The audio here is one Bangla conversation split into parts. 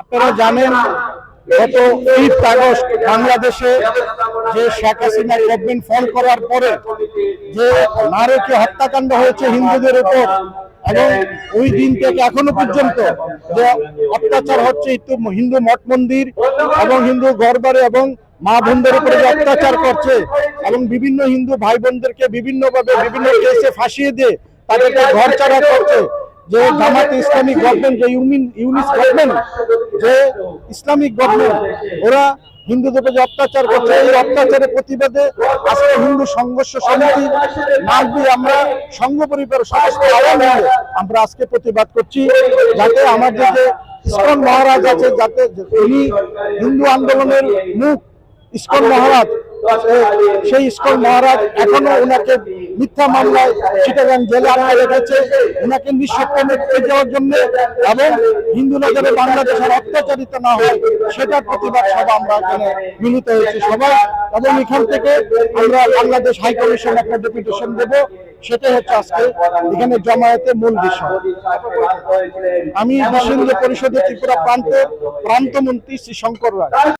আপনারা জানেন, গত ফিফথ আগস্ট বাংলাদেশে যে শেখ হাসিনা গভর্নমেন্ট ফল করার পরে যে নারকীয় হত্যাকাণ্ড হয়েছে হিন্দুদের উপর, এবং ওই দিন থেকে এখনও পর্যন্ত যে অত্যাচার হচ্ছে হিন্দু- মঠ মন্দির এবং হিন্দু ঘরবাড়ি এবং মা বোনদের উপরে যে অত্যাচার করছে এবং বিভিন্ন হিন্দু ভাই বোনদেরকে বিভিন্নভাবে বিভিন্ন কেসে ফাঁসিয়ে দিয়ে তাদেরকে ঘর ছাড়া করছে যে জামাত ইসলামিক গভর্নমেন্ট যে ইউনিন, ইউনিস গভর্নমেন্ট যে ইসলামিক গভর্নমেন্ট ওরা হিন্দুদের যে অত্যাচার করছে। এই অত্যাচারের প্রতিবাদে আজকে হিন্দু সংঘর্ষ সমিতি দিয়ে আমরা সংঘ পরিবার সমস্ত আওয়ামী আমরা আজকে প্রতিবাদ করছি। যাতে আমাদের যে ইস্কন মহারাজ আছে, যাতে উনি হিন্দু আন্দোলনের মুখ, ইস্কন মহারাজ সেই ইস্কন মহারাজ এখনও ওনাকে মিথ্যা মামলায় চিটাগাং জেলে আটকে রেখেছে। ওনাকে মুক্তি দেওয়ার জন্য এবং হিন্দু নজরে বাংলাদেশের অত্যাচারিত না হয়, সেটার প্রতিবাদ সভা আমরা এখানে মিলিত হয়েছি সবাই। এবং এখান থেকে আমরা বাংলাদেশ হাই কমিশন একটা ডেপুটেশন দেব। সেটাই হচ্ছে আজকে এখানে জমায়েতের মূল বিষয়। আমি বিশ্ব পরিষদের ত্রিপুরা প্রান্তের প্রান্ত মন্ত্রী শ্রী শঙ্কর রায়।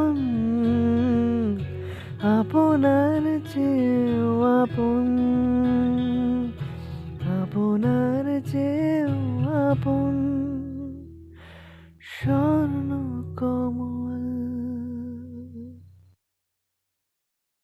আপনার চেয়েও আপন আপনার চেয়েও আপন স্বর্ণ কমল